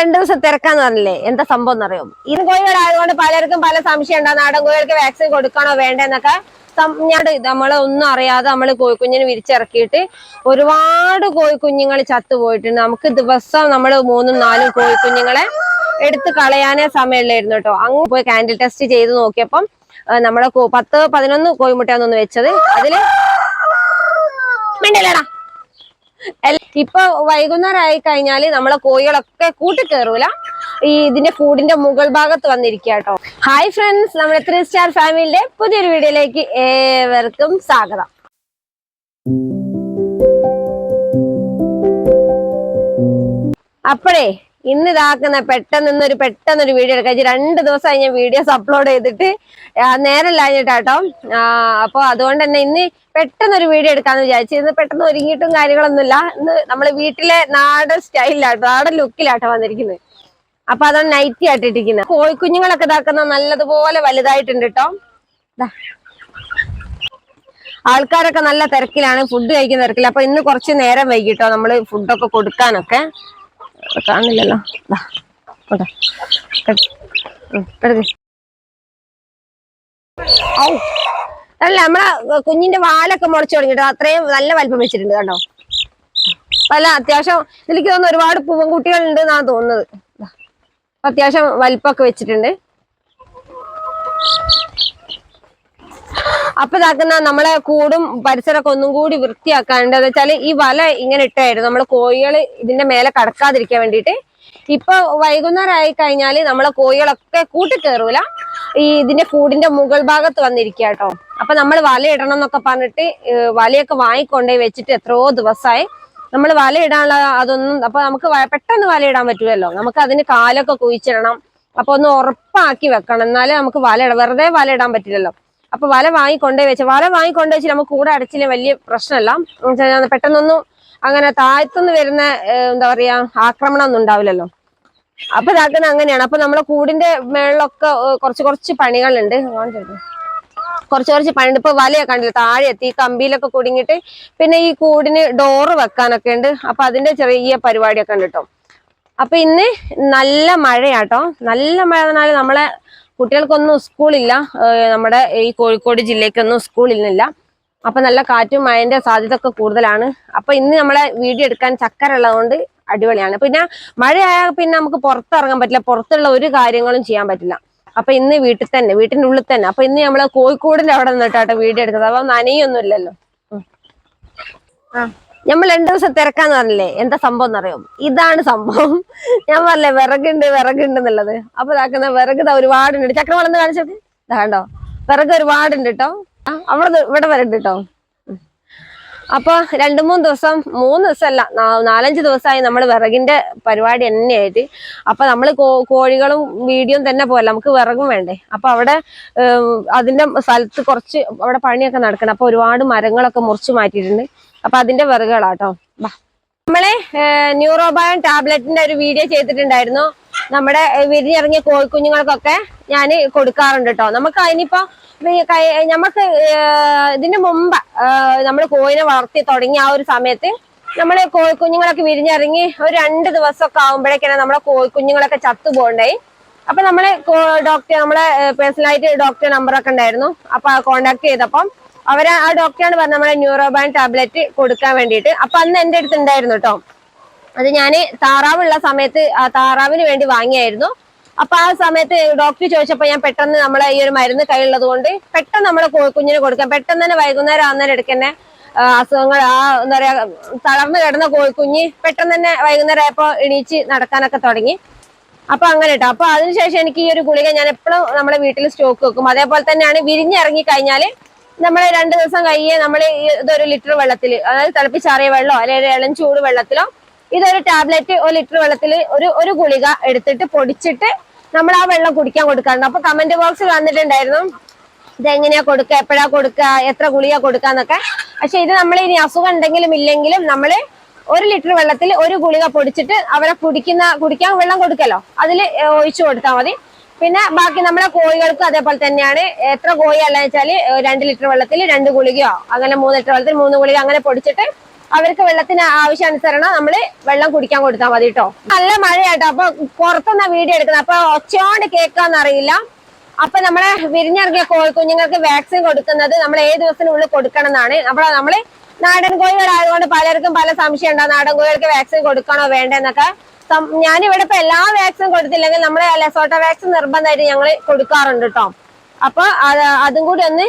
രണ്ടു ദിവസം തിരക്കാന്ന് പറഞ്ഞില്ലേ? എന്താ സംഭവം എന്നറിയോ? ഇത് കോഴികളായതുകൊണ്ട് പലർക്കും പല സംശയം ഉണ്ടാവും. നാടൻ കോഴികൾക്ക് വാക്സിൻ കൊടുക്കണോ വേണ്ടെന്നൊക്കെ ഞാൻ നമ്മൾ ഒന്നും അറിയാതെ നമ്മൾ കോഴിക്കുഞ്ഞിനെ വിരിച്ചിറക്കിയിട്ട് ഒരുപാട് കോഴിക്കുഞ്ഞുങ്ങൾ ചത്തുപോയിട്ടുണ്ട്. നമുക്ക് ദിവസം നമ്മൾ മൂന്നും നാലും കോഴിക്കുഞ്ഞുങ്ങളെ എടുത്ത് കളയാനേ സമയമില്ലായിരുന്നു കേട്ടോ. അങ്ങ് പോയി കാൻഡിൽ ടെസ്റ്റ് ചെയ്ത് നോക്കിയപ്പം നമ്മളെ പത്ത് പതിനൊന്ന് കോഴിമുട്ടയാണെന്ന് വെച്ചത്. അതിൽ മിണ്ടല്ലടാ? ഇപ്പൊ വൈകുന്നേരം ആയി കഴിഞ്ഞാൽ നമ്മളെ കോഴികളൊക്കെ കൂട്ടി കയറൂല ഈ ഇതിന്റെ കൂടിന്റെ മുകൾ ഭാഗത്ത് വന്നിരിക്കുക ഹായ് ഫ്രണ്ട്സ് നമ്മുടെ ത്രീ സ്റ്റാർ ഫാമിലിയുടെ പുതിയൊരു വീഡിയോയിലേക്ക് ഏവർക്കും സ്വാഗതം. അപ്പോഴേ ഇന്ന് ഇതാക്കുന്ന പെട്ടെന്ന് ഇന്നൊരു പെട്ടെന്നൊരു വീഡിയോ എടുക്കാം. രണ്ടു ദിവസമായി ഞാൻ വീഡിയോസ് അപ്ലോഡ് ചെയ്തിട്ട് ആ, നേരം ഇല്ലാഞ്ഞിട്ടാട്ടോ. അപ്പൊ അതുകൊണ്ട് തന്നെ ഇന്ന് പെട്ടെന്നൊരു വീഡിയോ എടുക്കാന്ന് വിചാരിച്ചു. ഇന്ന് പെട്ടെന്ന് ഒരുങ്ങിയിട്ടും കാര്യങ്ങളൊന്നുമില്ല. ഇന്ന് നമ്മൾ വീട്ടിലെ നാടൻ സ്റ്റൈലിലാട്ടോ നാടൻ ലുക്കിലാട്ടോ വന്നിരിക്കുന്നത് അപ്പൊ അതാണ് നൈറ്റി ആയിട്ടിരിക്കുന്നത് കോഴിക്കുഞ്ഞുങ്ങളൊക്കെ ഇതാക്കുന്ന നല്ലതുപോലെ വലുതായിട്ടുണ്ട് കേട്ടോ. ആൾക്കാരൊക്കെ നല്ല തിരക്കിലാണ് ഫുഡ് കഴിക്കുന്ന തിരക്കിൽ അപ്പൊ ഇന്ന് കുറച്ച് നേരം വൈകിട്ടോ നമ്മൾ ഫുഡൊക്കെ കൊടുക്കാനൊക്കെ. കാണില്ലല്ലോ. അല്ല നമ്മളെ കുഞ്ഞിന്റെ വാലൊക്കെ മുളച്ചു തുടങ്ങിട്ടോ അത്രയും നല്ല വലിപ്പം വെച്ചിട്ടുണ്ട് കേട്ടോ. അല്ല അത്യാവശ്യം എനിക്ക് തോന്നുന്നു ഒരുപാട് പൂവൻകുട്ടികൾ ഉണ്ട് എന്നാണ് തോന്നുന്നത്. അത്യാവശ്യം വലിപ്പമൊക്കെ വെച്ചിട്ടുണ്ട്. അപ്പൊ ഇതാക്കുന്ന നമ്മളെ കൂടും പരിസരമൊക്കെ ഒന്നും കൂടി വൃത്തിയാക്കാണ്ട് എന്ന് വെച്ചാൽ ഈ വല ഇങ്ങനെ ഇട്ടായിരുന്നു. നമ്മൾ കോഴികൾ ഇതിന്റെ മേലെ കടക്കാതിരിക്കാൻ വേണ്ടിട്ട് ഇപ്പൊ വൈകുന്നേരം ആയി കഴിഞ്ഞാൽ നമ്മളെ കോഴികളൊക്കെ കൂട്ടി കയറൂല ഈ ഇതിന്റെ കൂടിന്റെ മുകൾ ഭാഗത്ത് വന്നിരിക്കുക കേട്ടോ. അപ്പൊ നമ്മൾ വല ഇടണം എന്നൊക്കെ പറഞ്ഞിട്ട് വലയൊക്കെ വാങ്ങിക്കൊണ്ടേ വെച്ചിട്ട് എത്രയോ ദിവസമായി നമ്മൾ വല ഇടാനുള്ള അതൊന്നും അപ്പൊ നമുക്ക് പെട്ടെന്ന് വല ഇടാൻ പറ്റുമല്ലോ നമുക്ക് അതിന് കാലൊക്കെ കുഴിച്ചിടണം. അപ്പൊ ഒന്ന് ഉറപ്പാക്കി വെക്കണം. എന്നാലേ നമുക്ക് വല വെറുതെ വല ഇടാൻ പറ്റില്ലല്ലോ. അപ്പൊ വല വാങ്ങിക്കൊണ്ടേ വെച്ച വല വാങ്ങിക്കൊണ്ടേ വെച്ച് നമുക്ക് കൂടെ അടച്ചില്ല വലിയ പ്രശ്നമല്ല. പെട്ടെന്നൊന്നും അങ്ങനെ താഴ്ത്തുനിന്ന് വരുന്ന എന്താ പറയാ ആക്രമണം ഒന്നും ഉണ്ടാവില്ലല്ലോ. അപ്പൊ ഇതാക്കുന്ന അങ്ങനെയാണ്. അപ്പൊ നമ്മളെ കൂടിന്റെ മേളിലൊക്കെ കുറച്ച് കുറച്ച് പണികളുണ്ട്. കുറച്ച് കുറച്ച് പണിയുണ്ട്. ഇപ്പൊ വലയൊക്കെ കണ്ടില്ല താഴെ എത്തി കമ്പിയിലൊക്കെ കുടുങ്ങിയിട്ട് പിന്നെ ഈ കൂടിന് ഡോറ് വെക്കാനൊക്കെ ഉണ്ട്. അപ്പൊ അതിന്റെ ചെറിയ പരിപാടിയൊക്കെ ഉണ്ട് കേട്ടോ. അപ്പൊ ഇന്ന് നല്ല മഴയാട്ടോ. നല്ല മഴ നമ്മളെ കുട്ടികൾക്കൊന്നും സ്കൂളില്ല. നമ്മുടെ ഈ കോഴിക്കോട് ജില്ലയ്ക്കൊന്നും സ്കൂളില്ല അപ്പൊ നല്ല കാറ്റും മഴന്റെ സാധ്യത ഒക്കെ കൂടുതലാണ്. അപ്പൊ ഇന്ന് നമ്മളെ വീഡിയോ എടുക്കാൻ ചക്കര ഉള്ളതുകൊണ്ട് അടിപൊളിയാണ്. പിന്നെ മഴയായാൽ പിന്നെ നമുക്ക് പുറത്തിറങ്ങാൻ പറ്റില്ല. പുറത്തുള്ള ഒരു കാര്യങ്ങളും ചെയ്യാൻ പറ്റില്ല. അപ്പൊ ഇന്ന് വീട്ടിൽ തന്നെ വീട്ടിന്റെ ഉള്ളിൽ തന്നെ. അപ്പൊ ഇന്ന് നമ്മൾ കോഴിക്കോടിന്റെ അവിടെ നിന്നിട്ടാട്ടോ വീഡിയോ എടുക്കുന്നത് അപ്പൊ നനയൊന്നും ഇല്ലല്ലോ ആ. നമ്മൾ രണ്ടു ദിവസം തിരക്കാന്ന് പറഞ്ഞില്ലേ? എന്താ സംഭവം എന്നറിയോ? ഇതാണ് സംഭവം. ഞാൻ പറഞ്ഞേ വിറകുണ്ട് വിറകുണ്ട് എന്നുള്ളത്. അപ്പൊ ഇതാക്കുന്ന വിറക് ഇതാ ഒരുപാടുണ്ട്. ചക്ര വളർന്ന് കാണിച്ചത് ഇതാണ്ടോ വിറക് ഒരുപാടുണ്ട് കേട്ടോ അവിടെ ഇവിടെ വരണ്ട് കേട്ടോ ഉം. അപ്പൊ രണ്ടു മൂന്ന് ദിവസം മൂന്ന് ദിവസമല്ല നാലഞ്ച് ദിവസമായി നമ്മൾ വിറകിന്റെ പരിപാടി തന്നെയായിട്ട് അപ്പൊ നമ്മൾ കോഴികളും വീഡിയോ തന്നെ പോലെ നമുക്ക് വിറകും വേണ്ടേ. അപ്പൊ അവിടെ അതിന്റെ സ്ഥലത്ത് കുറച്ച് അവിടെ പണിയൊക്കെ നടക്കണം. അപ്പൊ ഒരുപാട് മരങ്ങളൊക്കെ മുറിച്ച് മാറ്റിയിട്ടുണ്ട്. അപ്പൊ അതിന്റെ വിറകുകളാട്ടോ നമ്മളെ ന്യൂറോബയോൺ ടാബ്ലറ്റിന്റെ ഒരു വീഡിയോ ചെയ്തിട്ടുണ്ടായിരുന്നു. നമ്മുടെ വിരിഞ്ഞിറങ്ങിയ കോഴിക്കുഞ്ഞുങ്ങൾക്കൊക്കെ ഞാൻ കൊടുക്കാറുണ്ട് കേട്ടോ നമുക്ക് അതിനിപ്പോ നമുക്ക് ഇതിന് മുമ്പ് നമ്മൾ കോഴിനെ വളർത്തി തുടങ്ങിയ ആ ഒരു സമയത്ത് നമ്മൾ കോഴിക്കുഞ്ഞുങ്ങളൊക്കെ വിരിഞ്ഞിറങ്ങി ഒരു രണ്ട് ദിവസമൊക്കെ ആകുമ്പോഴേക്കാണ് നമ്മളെ കോഴിക്കുഞ്ഞുങ്ങളൊക്കെ ചത്തു പോകണ്ടായി അപ്പൊ നമ്മൾ ഡോക്ടർ നമ്മളെ പേഴ്സണലായിട്ട് ഡോക്ടർ നമ്പറൊക്കെ ഉണ്ടായിരുന്നു. അപ്പൊ കോണ്ടാക്ട് ചെയ്തപ്പം അവർ ആ ഡോക്ടറാണ് പറഞ്ഞത് നമ്മളെ ന്യൂറോബാൻ ടാബ്ലറ്റ് കൊടുക്കാൻ വേണ്ടിയിട്ട്. അപ്പൊ അന്ന് എന്റെ അടുത്ത് ഉണ്ടായിരുന്നു കേട്ടോ അത് ഞാൻ താറാവുള്ള സമയത്ത് ആ താറാവിന് വേണ്ടി വാങ്ങിയായിരുന്നു. അപ്പൊ ആ സമയത്ത് ഡോക്ടർ ചോദിച്ചപ്പോ ഞാൻ പെട്ടെന്ന് നമ്മളെ ഈ ഒരു മരുന്ന് കയ്യിലുള്ളത് കൊണ്ട് പെട്ടെന്ന് നമ്മളെ കുഞ്ഞിന് കൊടുക്കാം. പെട്ടെന്ന് തന്നെ വൈകുന്നേരം ആകുന്നേരം എടുക്കന്നെ അസുഖങ്ങൾ ആ എന്താ പറയാ തളർന്നു കിടന്ന കോഴിക്കുഞ്ഞ് പെട്ടെന്ന് തന്നെ വൈകുന്നേരം ആയപ്പോ എണീച്ച് നടക്കാനൊക്കെ തുടങ്ങി. അപ്പൊ അങ്ങനെ കേട്ടോ അപ്പൊ അതിനുശേഷം എനിക്ക് ഈ ഒരു ഗുളിക ഞാൻ എപ്പോഴും നമ്മളെ വീട്ടിൽ സ്റ്റോക്ക് വെക്കും. അതേപോലെ തന്നെയാണ് വിരിഞ്ഞിറങ്ങി കഴിഞ്ഞാൽ നമ്മളെ രണ്ട് ദിവസം കഴിയെ നമ്മൾ ഇതൊരു ലിറ്റർ വെള്ളത്തിൽ അതായത് തിളപ്പിച്ചാറിയ വെള്ളമോ അല്ലെങ്കിൽ ഇളം ചൂട് വെള്ളത്തിലോ ഇതൊരു ടാബ്ലറ്റ് ഒരു ലിറ്റർ വെള്ളത്തിൽ ഒരു ഒരു ഗുളിക എടുത്തിട്ട് പൊടിച്ചിട്ട് നമ്മൾ ആ വെള്ളം കുടിക്കാൻ കൊടുക്കാറുണ്ട്. അപ്പൊ കമന്റ് ബോക്സ് വന്നിട്ടുണ്ടായിരുന്നു ഇതെങ്ങനെയാ കൊടുക്കുക എപ്പോഴാ കൊടുക്കുക എത്ര ഗുളിക കൊടുക്കാന്നൊക്കെ പക്ഷെ ഇത് നമ്മൾ ഇനി അസുഖം ഉണ്ടെങ്കിലും ഇല്ലെങ്കിലും നമ്മൾ ഒരു ലിറ്റർ വെള്ളത്തിൽ ഒരു ഗുളിക പൊടിച്ചിട്ട് അവരെ കുടിക്കുന്ന കുടിക്കാൻ വെള്ളം കൊടുക്കല്ലോ. അതിൽ ഒഴിച്ചു കൊടുത്താൽ മതി. പിന്നെ ബാക്കി നമ്മുടെ കോഴികൾക്കും അതേപോലെ തന്നെയാണ്. എത്ര കോഴി അല്ല വെച്ചാൽ രണ്ട് ലിറ്റർ വെള്ളത്തിൽ രണ്ട് ഗുളികയോ അങ്ങനെ മൂന്ന് ലിറ്റർ വെള്ളത്തിൽ മൂന്ന് ഗുളിക അങ്ങനെ പൊടിച്ചിട്ട് അവർക്ക് വെള്ളത്തിന് ആവശ്യാനുസരണം നമ്മൾ വെള്ളം കുടിക്കാൻ കൊടുത്താൽ മതി കേട്ടോ നല്ല മഴയാട്ടോ അപ്പൊ പുറത്തുനിന്ന വീഡിയോ എടുക്കുന്നത്. അപ്പൊ ഒച്ചയോണ്ട് കേൾക്കാന്നറിയില്ല. അപ്പൊ നമ്മളെ വിരിഞ്ഞിറങ്ങിയ കോഴി കുഞ്ഞുങ്ങൾക്ക് വാക്സിൻ കൊടുക്കുന്നത് നമ്മൾ ഏത് ദിവസത്തിനുള്ളിൽ കൊടുക്കണം എന്നാണ് നമ്മളെ നമ്മൾ നാടൻ കോഴികളായതുകൊണ്ട് പലർക്കും പല സംശയം ഉണ്ടാവും. നാടൻ കോഴികൾക്ക് വാക്സിൻ കൊടുക്കണോ വേണ്ടെന്നൊക്കെ. ഞാനിവിടെ ഇപ്പൊ എല്ലാ വാക്സിനും കൊടുത്തില്ലെങ്കിൽ നമ്മളെ ലെസോട്ട വാക്സിൻ നിർബന്ധമായിട്ട് ഞങ്ങൾ കൊടുക്കാറുണ്ട് കേട്ടോ അപ്പൊ അത് കൂടി ഒന്ന്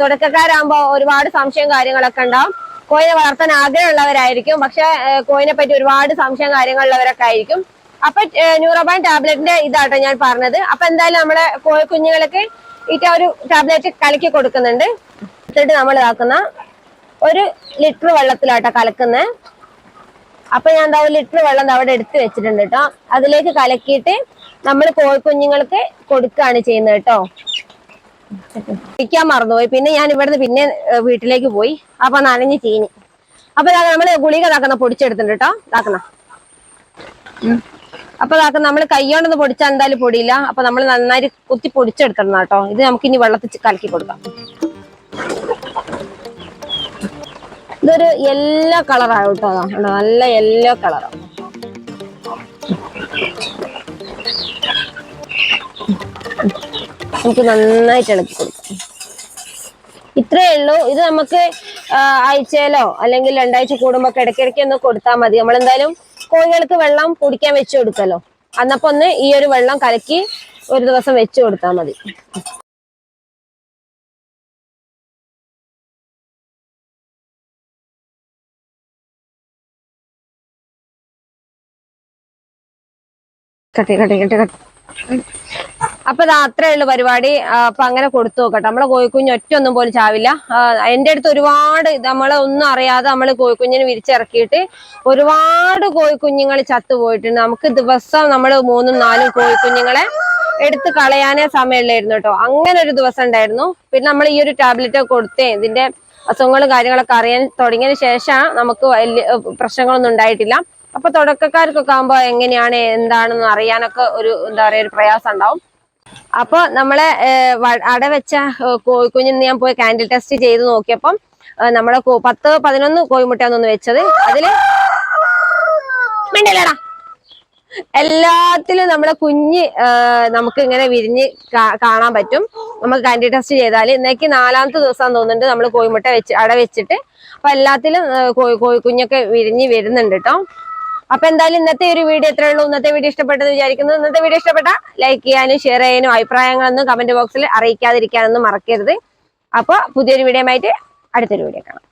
തുടക്കക്കാരാകുമ്പോ ഒരുപാട് സംശയം കാര്യങ്ങളൊക്കെ ഉണ്ടാവും. കോഴിനെ വളർത്താൻ ആഗ്രഹമുള്ളവരായിരിക്കും. പക്ഷെ കോയിനെ പറ്റി ഒരുപാട് സംശയം കാര്യങ്ങളുള്ളവരൊക്കെ ആയിരിക്കും. അപ്പൊ ന്യൂറോബാൻ ടാബ്ലറ്റിന്റെ ഇതാട്ടോ ഞാൻ പറഞ്ഞത്. അപ്പൊ എന്തായാലും നമ്മുടെ കോഴി കുഞ്ഞുങ്ങൾക്ക് ഈറ്റ ഒരു ടാബ്ലറ്റ് കലക്കി കൊടുക്കുന്നുണ്ട്. എന്നിട്ട് നമ്മൾ ഇതാക്കുന്ന ഒരു ലിറ്റർ വെള്ളത്തിലാട്ടോ കലക്കുന്നത് അപ്പൊ ഞാൻ എന്താ ഒരു ലിറ്റർ വെള്ളം അവിടെ എടുത്തു വെച്ചിട്ടുണ്ട് കേട്ടോ അതിലേക്ക് കലക്കിയിട്ട് നമ്മൾ കോഴിക്കുഞ്ഞുങ്ങൾക്ക് കൊടുക്കുകയാണ് ചെയ്യുന്നത് കേട്ടോ കഴിക്കാൻ മറന്നുപോയി. പിന്നെ ഞാൻ ഇവിടുന്ന് പിന്നെ വീട്ടിലേക്ക് പോയി. അപ്പൊ നനഞ്ഞ് ചീഞ്ഞ് അപ്പൊ നമ്മൾ ഗുളിക ഇതാക്കുന്ന പൊടിച്ചെടുത്തിട്ടുണ്ട് കേട്ടോ. ഇതാക്കുന്ന. അപ്പൊ ഇതാക്കുന്ന നമ്മൾ കൈകൊണ്ടൊന്ന് പൊടിച്ചാൽ എന്തായാലും പൊടിയില്ല. അപ്പൊ നമ്മൾ നന്നായി കുത്തി പൊടിച്ചെടുത്തിടണം കേട്ടോ. ഇത് നമുക്ക് ഇനി വെള്ളത്തിൽ കലക്കി കൊടുക്കാം. ഇതൊരു യെല്ലോ കളറാണ് കേട്ടോ? നല്ല യെല്ലോ കളറാണ് നമുക്ക് നന്നായിട്ട് ഇളക്കി കൊടുക്കാം. ഇത്രയേ ഉള്ളൂ. ഇത് നമുക്ക് ആഴ്ചയിലോ അല്ലെങ്കിൽ രണ്ടാഴ്ച കൂടുമ്പോ ഇടയ്ക്കിടയ്ക്ക് ഒന്ന് കൊടുത്താൽ മതി. നമ്മൾ എന്തായാലും കോഴികൾക്ക് വെള്ളം കുടിക്കാൻ വെച്ചു കൊടുക്കല്ലോ. അന്നപ്പോ ഒന്ന് ഈ ഒരു വെള്ളം കലക്കി ഒരു ദിവസം വെച്ചു കൊടുത്താൽ മതി. കട്ടി കട്ടി കട്ടി കട്ടി അപ്പൊ അത്രേ ഉള്ളു പരിപാടി. അപ്പൊ അങ്ങനെ കൊടുത്തു നോക്കട്ടെ. നമ്മളെ കോഴിക്കുഞ്ഞ് ഒറ്റ ഒന്നും പോലും ചാവില്ല. എന്റെ അടുത്ത് ഒരുപാട് നമ്മളെ ഒന്നും അറിയാതെ നമ്മൾ കോഴിക്കുഞ്ഞിനെ വിരിച്ചിറക്കിയിട്ട് ഒരുപാട് കോഴിക്കുഞ്ഞുങ്ങൾ ചത്തുപോയിട്ടുണ്ട് നമുക്ക് ദിവസം നമ്മൾ മൂന്നും നാലും കോഴിക്കുഞ്ഞുങ്ങളെ എടുത്ത് കളയാനേ സമയമില്ലായിരുന്നു കേട്ടോ. അങ്ങനെ ഒരു ദിവസം ഉണ്ടായിരുന്നു. പിന്നെ നമ്മൾ ഈ ഒരു ടാബ്ലറ്റ് കൊടുത്തേ ഇതിന്റെ അസുഖങ്ങളും കാര്യങ്ങളൊക്കെ അറിയാൻ തുടങ്ങിയതിന് ശേഷം നമുക്ക് വലിയ പ്രശ്നങ്ങളൊന്നും ഉണ്ടായിട്ടില്ല. അപ്പൊ തുടക്കക്കാർക്കൊക്കെ ആകുമ്പോ എങ്ങനെയാണ് എന്താണെന്ന് അറിയാനൊക്കെ ഒരു എന്താ പറയാ ഒരു പ്രയാസം ഉണ്ടാവും. അപ്പൊ നമ്മളെ അട വെച്ച കോഴിക്കുഞ്ഞിന്ന് ഞാൻ പോയി കാൻഡിൽ ടെസ്റ്റ് ചെയ്ത് നോക്കിയപ്പം നമ്മളെ പത്ത് പതിനൊന്ന് കോഴിമുട്ടയാണെന്ന് വെച്ചത്. അതിൽ മിണ്ടല്ലടാ. എല്ലാത്തിലും നമ്മളെ കുഞ്ഞ് നമുക്ക് ഇങ്ങനെ വിരിഞ്ഞ് കാണാൻ പറ്റും. നമുക്ക് കാൻഡി ടെസ്റ്റ് ചെയ്താൽ ഇന്നേക്ക് നാലാമത്തെ ദിവസം തോന്നുന്നുണ്ട് നമ്മൾ കോഴിമുട്ട വെച്ച് അട വെച്ചിട്ട്. അപ്പൊ എല്ലാത്തിലും കോഴിക്കുഞ്ഞൊക്കെ വിരിഞ്ഞ് വരുന്നുണ്ട് കേട്ടോ അപ്പൊ എന്തായാലും ഇന്നത്തെ ഒരു വീഡിയോ എത്ര ഉള്ളൂ. ഇന്നത്തെ വീഡിയോ ഇഷ്ടപ്പെട്ടെന്ന് വിചാരിക്കുന്നു. ഇന്നത്തെ വീഡിയോ ഇഷ്ടപ്പെട്ട ലൈക്ക് ചെയ്യാനും ഷെയർ ചെയ്യാനും അഭിപ്രായങ്ങളൊന്നും കമന്റ് ബോക്സിൽ അറിയിക്കാതിരിക്കാനൊന്നും മറക്കരുത്. അപ്പൊ പുതിയൊരു വീഡിയോ ആയിട്ട് അടുത്തൊരു വീഡിയോ കാണാം.